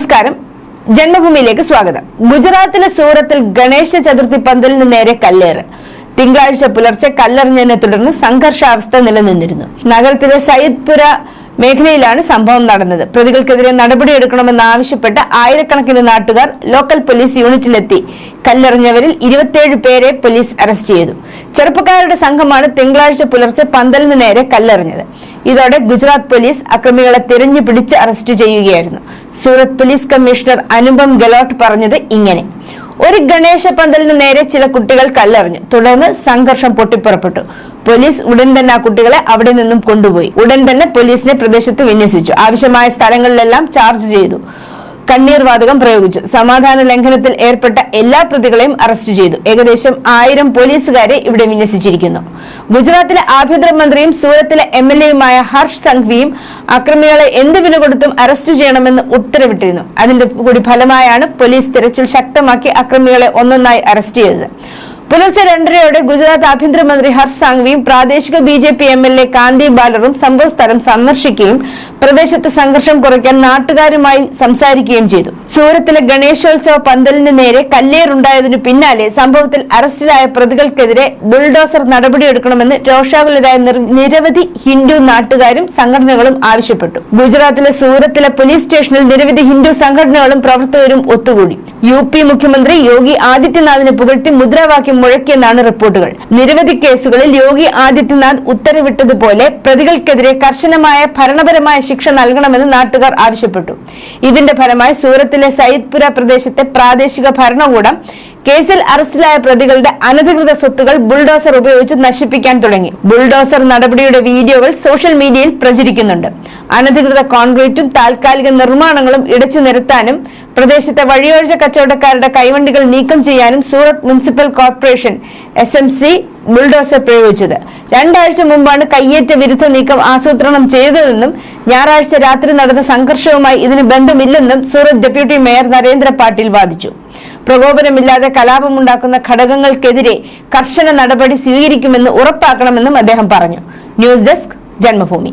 നമസ്കാരം. ജന്മഭൂമിയിലേക്ക് സ്വാഗതം. ഗുജറാത്തിലെ സൂറത്തിൽ ഗണേശ ചതുർത്ഥി പന്തലിന് നേരെ കല്ലേറ്. തിങ്കളാഴ്ച പുലർച്ചെ കല്ലെറിഞ്ഞതിനെ തുടർന്ന് സംഘർഷാവസ്ഥ നിലനിന്നിരുന്നു. നഗരത്തിലെ സയ്യിദ്പുര മേഖലയിലാണ് സംഭവം നടന്നത്. പ്രതികൾക്കെതിരെ നടപടിയെടുക്കണമെന്ന് ആവശ്യപ്പെട്ട് ആയിരക്കണക്കിന് നാട്ടുകാർ ലോക്കൽ പോലീസ് യൂണിറ്റിലെത്തി കല്ലെറിഞ്ഞവരിൽ ഇരുപത്തിയേഴ് പേരെ പോലീസ് അറസ്റ്റ് ചെയ്തു. ചെറുപ്പക്കാരുടെ സംഘമാണ് തിങ്കളാഴ്ച പുലർച്ചെ പന്തലിന് നേരെ കല്ലെറിഞ്ഞത്. ഇതോടെ ഗുജറാത്ത് പോലീസ് അക്രമികളെ തിരഞ്ഞു പിടിച്ച് അറസ്റ്റ് ചെയ്യുകയായിരുന്നു. സൂറത്ത് പോലീസ് കമ്മീഷണർ അനുപം ഗെലോട്ട് പറഞ്ഞത് ഇങ്ങനെ. ഒരു ഗണേശ പന്തലിന് നേരെ ചില കുട്ടികൾ കല്ലെറിഞ്ഞു. തുടർന്ന് സംഘർഷം പൊട്ടിപ്പുറപ്പെട്ടു. പോലീസ് ഉടൻ തന്നെ ആ കുട്ടികളെ അവിടെ നിന്നും കൊണ്ടുപോയി. ഉടൻ തന്നെ പോലീസിനെ പ്രദേശത്ത് വിന്യസിച്ചു. ആവശ്യമായ സ്ഥലങ്ങളിലെല്ലാം ചാർജ് ചെയ്തു. കണ്ണീർ വാതകം പ്രയോഗിച്ചു. സമാധാന ലംഘനത്തിൽ ഏർപ്പെട്ട എല്ലാ പ്രതികളെയും അറസ്റ്റ് ചെയ്തു. ഏകദേശം ആയിരം പോലീസുകാരെ ഇവിടെ വിന്യസിച്ചിരിക്കുന്നു. ഗുജറാത്തിലെ ആഭ്യന്തരമന്ത്രിയും സൂറത്തിലെ എം എൽ എയുമായ ഹർഷ് സംഘ്വിയും അക്രമികളെ എന്ത് വില കൊടുത്തും അറസ്റ്റ് ചെയ്യണമെന്ന് ഉത്തരവിട്ടിരുന്നു. അതിന്റെ കൂടി ഫലമായാണ് പോലീസ് തിരച്ചിൽ ശക്തമാക്കി അക്രമികളെ ഒന്നൊന്നായി അറസ്റ്റ് ചെയ്തത്. പുലർച്ചെ രണ്ടരയോടെ ഗുജറാത്ത് ആഭ്യന്തരമന്ത്രി ഹർഷ് സാങ്വിയും പ്രാദേശിക B J P M L A Kanti ബാലറും സംഭവസ്ഥലം സന്ദർശിക്കുകയും പ്രദേശത്ത് സംഘർഷം കുറയ്ക്കാൻ നാട്ടുകാരുമായി സംസാരിക്കുകയും ചെയ്തു. സൂരത്തിലെ ഗണേശോത്സവ പന്തലിന് നേരെ കല്ലേറുണ്ടായതിനു പിന്നാലെ സംഭവത്തിൽ അറസ്റ്റിലായ പ്രതികൾക്കെതിരെ ബുൾഡോസർ നടപടിയെടുക്കണമെന്ന് രോഷാകുലരായ നിരവധി ഹിന്ദു നാട്ടുകാരും സംഘടനകളും ആവശ്യപ്പെട്ടു. ഗുജറാത്തിലെ സൂരത്തിലെ പോലീസ് സ്റ്റേഷനിൽ നിരവധി ഹിന്ദു സംഘടനകളും പ്രവർത്തകരും ഒത്തുകൂടി. യു മുഖ്യമന്ത്രി യോഗി ആദിത്യനാഥിനെ പുകഴ്ത്തി മുദ്രാവാക്യം മുഴക്കിയെന്നാണ് റിപ്പോർട്ടുകൾ. നിരവധി കേസുകളിൽ യോഗി ആദിത്യനാഥ് ഉത്തരവിട്ടതുപോലെ പ്രതികൾക്കെതിരെ കർശനമായ ഭരണപരമായ ശിക്ഷ നൽകണമെന്ന് നാട്ടുകാർ ആവശ്യപ്പെട്ടു. ഇതിന്റെ ഫലമായി സൂറത്തിലെ സയ്യിദ്പുര പ്രദേശത്തെ പ്രാദേശിക ഭരണകൂടം കേസിൽ അറസ്റ്റിലായ പ്രതികളുടെ അനധികൃത സ്വത്തുകൾ ബുൾഡോസർ ഉപയോഗിച്ച് നശിപ്പിക്കാൻ തുടങ്ങി. ബുൾഡോസർ നടപടിയുടെ വീഡിയോകൾ സോഷ്യൽ മീഡിയയിൽ പ്രചരിക്കുന്നുണ്ട്. അനധികൃത കോൺക്രീറ്റും താൽക്കാലിക നിർമ്മാണങ്ങളും ഇടച്ചു നിരത്താനും പ്രദേശത്തെ വഴിയൊഴിച്ച കച്ചവടക്കാരുടെ കൈവണ്ടികൾ നീക്കം ചെയ്യാനും Surat municipal corporation S M C bulldozer പ്രയോഗിച്ചത്. രണ്ടാഴ്ച മുമ്പാണ് കയ്യേറ്റ വിരുദ്ധ നീക്കം ആസൂത്രണം ചെയ്തതെന്നും ഞായറാഴ്ച രാത്രി നടന്ന സംഘർഷവുമായി ഇതിന് ബന്ധമില്ലെന്നും സൂറത്ത് ഡെപ്യൂട്ടി മേയർ നരേന്ദ്ര പാട്ടീൽ വാദിച്ചു. പ്രകോപനമില്ലാതെ കലാപമുണ്ടാക്കുന്ന ഘടകങ്ങൾക്കെതിരെ കർശന നടപടി സ്വീകരിക്കുമെന്ന് ഉറപ്പാക്കണമെന്നും അദ്ദേഹം പറഞ്ഞു. News desk Janmabhumi.